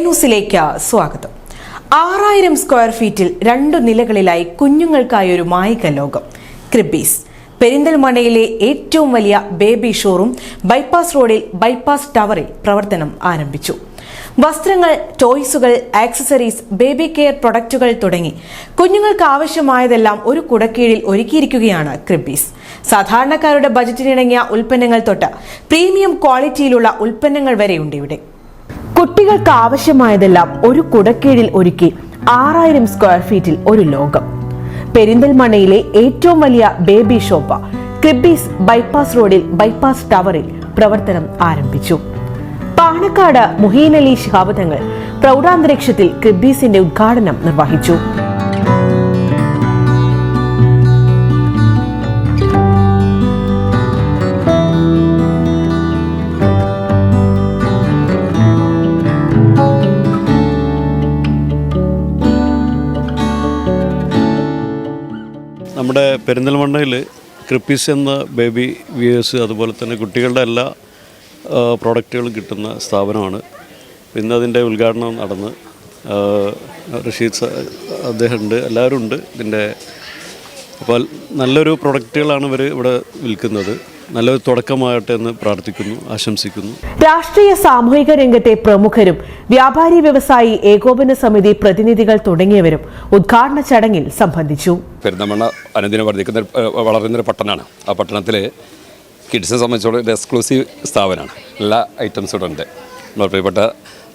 ന്യൂസിലേക്ക് സ്വാഗതം. ആറായിരം സ്ക്വയർ ഫീറ്റിൽ രണ്ടു നിലകളിലായി കുഞ്ഞുങ്ങൾക്കായി ഒരു മായിക ലോകം. ക്രിബീസ് പെരിന്തൽമണ്ണയിലെ ഏറ്റവും വലിയ ബേബി ഷോറൂം ബൈപ്പാസ് റോഡിൽ ബൈപ്പാസ് ടവറിൽ പ്രവർത്തനം ആരംഭിച്ചു. വസ്ത്രങ്ങൾ ടോയ്സുകൾ ആക്സസറീസ് ബേബി കെയർ പ്രൊഡക്റ്റുകൾ തുടങ്ങി കുഞ്ഞുങ്ങൾക്ക് ആവശ്യമായതെല്ലാം ഒരു കുടക്കീഴിൽ ഒരുക്കിയിരിക്കുകയാണ് ക്രിബീസ് സാധാരണക്കാരുടെ ബജറ്റിനിണങ്ങിയ ഉൽപ്പന്നങ്ങൾ തൊട്ട് പ്രീമിയം ക്വാളിറ്റിയിലുള്ള ഉൽപ്പന്നങ്ങൾ വരെയുണ്ട് ഇവിടെ. കുട്ടികൾക്ക് ആവശ്യമായതെല്ലാം ഒരു കുടക്കീഴിൽ ഒരുക്കി ആറായിരം സ്ക്വയർ ഫീറ്റിൽ ഒരു ലോകം. പെരിന്തൽമണ്ണയിലെ ഏറ്റവും വലിയ ബേബി ഷോപ്പ് ക്രിബീസ് ബൈപ്പാസ് റോഡിൽ ബൈപ്പാസ് ടവറിൽ പ്രവർത്തനം ആരംഭിച്ചു. പാണക്കാട് മുഹീൻ അലി ശിഹാബ് തങ്ങൾ പ്രൗഢാന്തരീക്ഷത്തിൽ ക്രിബീസിന്റെ ഉദ്ഘാടനം നിർവഹിച്ചു. പെരിന്തൽമണ്ണയിൽ ക്രിപ്പീസ് എന്ന ബേബി വിയേഴ്സ് അതുപോലെ തന്നെ കുട്ടികളുടെ എല്ലാ പ്രോഡക്റ്റുകളും കിട്ടുന്ന സ്ഥാപനമാണ്. ഇന്ന് അതിന്റെ ഉദ്ഘാടനം നടന്ന് റഷീദ് സ- അദ്ദേഹം ഉണ്ട് എല്ലാവരും ഉണ്ട് ഇതിന്റെ. അപ്പോൾ നല്ലൊരു പ്രൊഡക്റ്റുകളാണ് ഇവർ ഇവിടെ വിൽക്കുന്നത്. നല്ലൊരു തുടക്കമാകട്ടെ എന്ന് പ്രാർത്ഥിക്കുന്നു ആശംസിക്കുന്നു. രാഷ്ട്രീയ സാമൂഹിക രംഗത്തെ പ്രമുഖരും വ്യാപാരി വ്യവസായി ഏകോപന സമിതി പ്രതിനിധികൾ തുടങ്ങിയവരും ഉദ്ഘാടന ചടങ്ങിൽ സംബന്ധിച്ചു. പെരുന്തമണ്ണ അനുദിനം വർദ്ധിക്കുന്ന വളർന്ന വളരുന്ന ഒരു പട്ടണമാണ് ആ പട്ടണത്തിലെ കിഡ്സിനെ സംബന്ധിച്ചോളം ഒരു എക്സ്ക്ലൂസീവ് സ്ഥാപനമാണ്. എല്ലാ ഐറ്റംസും ഇവിടെ ഉണ്ട്. നമ്മുടെ പ്രിയപ്പെട്ട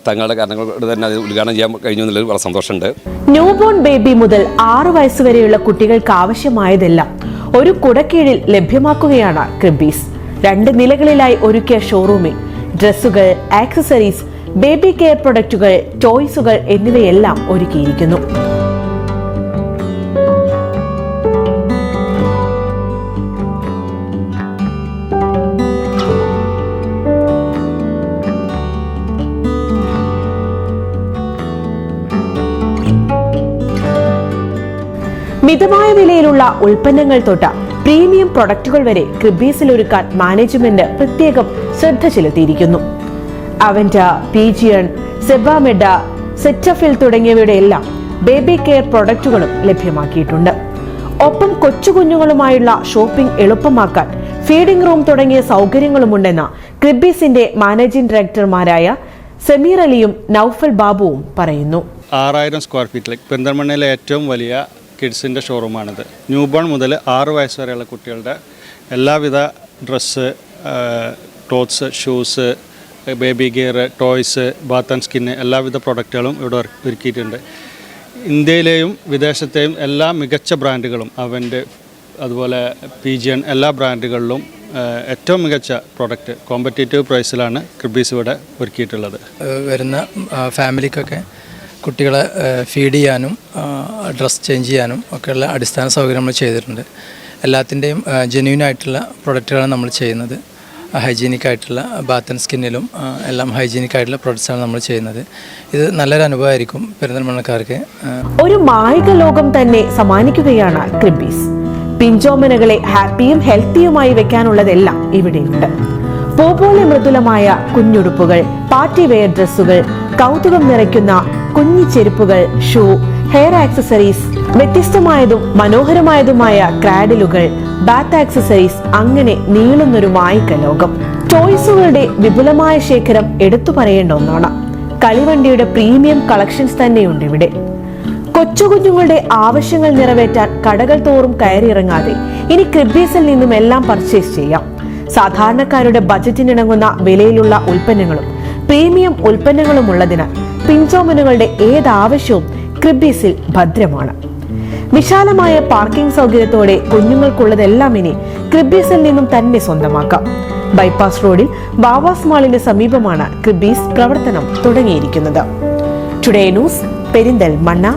തങ്ങളുടെ കാരണങ്ങൾ കൊണ്ട് തന്നെ അത് ഉദ്ഘാടനം ചെയ്യാൻ കഴിഞ്ഞു എന്നുള്ളത് വളരെ സന്തോഷമുണ്ട്. ന്യൂബോൺ ബേബി മുതൽ ആറു വയസ്സുവരെയുള്ള കുട്ടികൾക്ക് ആവശ്യമായതെല്ലാം ഒരു കുടക്കീഴിൽ ലഭ്യമാക്കുകയാണ് ക്രിബീസ് രണ്ട് നിലകളിലായി ഒരുക്കിയ ഷോറൂമിൽ ഡ്രസ്സുകൾ ആക്സസറീസ് ബേബി കെയർ പ്രൊഡക്റ്റുകൾ ടോയ്സുകൾ എന്നിവയെല്ലാം ഒരുക്കിയിരിക്കുന്നു. മിതമായ വിലയിലുള്ള ഉൽപ്പന്നങ്ങൾ തൊട്ട് പ്രീമിയം പ്രൊഡക്റ്റുകൾ വരെ ക്രിബീസിൽ ഒരുക്കാൻ മാനേജ്മെന്റ് പ്രത്യേകം ശ്രദ്ധ ചെലുത്തിയിരിക്കുന്നു. അവന്റ പീജിയൺ സെബാമെഡ സെറ്റഫിൽ തുടങ്ങിയവയുടെ എല്ലാം ബേബി കെയർ പ്രൊഡക്റ്റുകളും ലഭ്യമാക്കിയിട്ടുണ്ട്. ഒപ്പം കൊച്ചുകുഞ്ഞുങ്ങളുമായുള്ള ഷോപ്പിംഗ് എളുപ്പമാക്കാൻ ഫീഡിംഗ് റൂം തുടങ്ങിയ സൗകര്യങ്ങളുമുണ്ടെന്ന് ക്രിബീസിന്റെ മാനേജിംഗ് ഡയറക്ടർമാരായ സമീർ അലിയും നൌഫൽ ബാബുവും പറയുന്നു. ആറായിരം സ്ക്വയർ ഫീറ്റിൽ പെരിന്തൽമണ്ണയിലെ ഏറ്റവും വലിയ കിഡ്സിന്റെ ഷോറൂമാണിത് ന്യൂ ബോൺ മുതൽ ആറ് വയസ്സ് വരെയുള്ള കുട്ടികളുടെ എല്ലാവിധ dress clothes shoes baby gear toys bath and skin എല്ലാവിധ പ്രൊഡക്റ്റുകളും ഇവിടെ ഒരു- ഒരുക്കിയിട്ടുണ്ട്. ഇന്ത്യയിലെയും വിദേശത്തെയും എല്ലാ മികച്ച ബ്രാൻഡുകളും അവന്റെ അതുപോലെ പി ജി എൻ എല്ലാ ബ്രാൻഡുകളിലും ഏറ്റവും മികച്ച പ്രോഡക്റ്റ് കോമ്പറ്റേറ്റീവ് പ്രൈസിലാണ് ക്രിബീസ് ഇവിടെ ഒരുക്കിയിട്ടുള്ളത്. വരുന്ന ഫാമിലിക്കൊക്കെ കുട്ടികളെ ഫീഡ് ചെയ്യാനും ഡ്രസ് ചേഞ്ച് ചെയ്യാനും ഒക്കെയുള്ള അടിസ്ഥാന സൗകര്യം നമ്മൾ ചെയ്തിട്ടുണ്ട്. എല്ലാത്തിന്റെയും ജെന്യൂൻ ആയിട്ടുള്ള പ്രൊഡക്റ്റുകളാണ് നമ്മൾ ചെയ്യുന്നത്. ഹൈജീനിക് ആയിട്ടുള്ള ബാത്ത് ആൻഡ് സ്കിന്നിലും എല്ലാം ഹൈജീനിക് ആയിട്ടുള്ള പ്രൊഡക്ട്സാണ് നമ്മൾ ചെയ്യുന്നത്. ഇത് നല്ലൊരു അനുഭവമായിരിക്കും പെരുന്തൽമണ്ണക്കാർക്ക്. ഒരു മായിക ലോകം തന്നെ സമ്മാനിക്കുകയാണ് ക്രിബീസ് പിഞ്ചോമനകളെ ഹാപ്പിയും ഹെൽത്തിയുമായി വെക്കാനുള്ളതെല്ലാം ഇവിടെയുണ്ട്. പൂപോലെ മൃദുലമായ കുഞ്ഞുടുപ്പുകൾ പാർട്ടി വെയർ ഡ്രസ്സുകൾ കൗതുകം നിറയ്ക്കുന്ന കുഞ്ഞി ചെരുപ്പുകൾ ഷൂ ഹെയർ ആക്സസറീസ് വ്യത്യസ്തമായതും മനോഹരമായതുമായ ക്രാഡിലുകൾ ബാത്ത് ആക്സസറീസ് അങ്ങനെ നീളുന്നൊരു മായിക ലോകം. ടോയ്സുകളുടെ വിപുലമായ ശേഖരം എടുത്തു പറയേണ്ട ഒന്നാണ്. കളിവണ്ടിയുടെ പ്രീമിയം കളക്ഷൻസ് തന്നെയുണ്ട് ഇവിടെ. കൊച്ചുകുഞ്ഞുങ്ങളുടെ ആവശ്യങ്ങൾ നിറവേറ്റാൻ കടകൾ തോറും കയറിയിറങ്ങാതെ ഇനി ക്രിബീസിൽ നിന്നും എല്ലാം പർച്ചേസ് ചെയ്യാം. സാധാരണക്കാരുടെ ബജറ്റിനിണങ്ങുന്ന വിലയിലുള്ള ഉൽപ്പന്നങ്ങളും പ്രീമിയം ഉൽപ്പന്നങ്ങളും ഉള്ളതിനാൽ പിഞ്ചോമനുകളുടെ ഏത് ആവശ്യവും ക്രിബീസിൽ ഭദ്രമാണ്. വിശാലമായ പാർക്കിംഗ് സൗകര്യത്തോടെ കുഞ്ഞുങ്ങൾക്കുള്ളതെല്ലാം ഇനി ക്രിബീസിൽ നിന്നും തന്നെ സ്വന്തമാക്കാം. ബൈപ്പാസ് റോഡിൽ ബാവാസ് മാളിന് സമീപമാണ് ക്രിബീസ് പ്രവർത്തനം തുടങ്ങിയിരിക്കുന്നത്. Today news പെരിന്തൽ മണ്ണ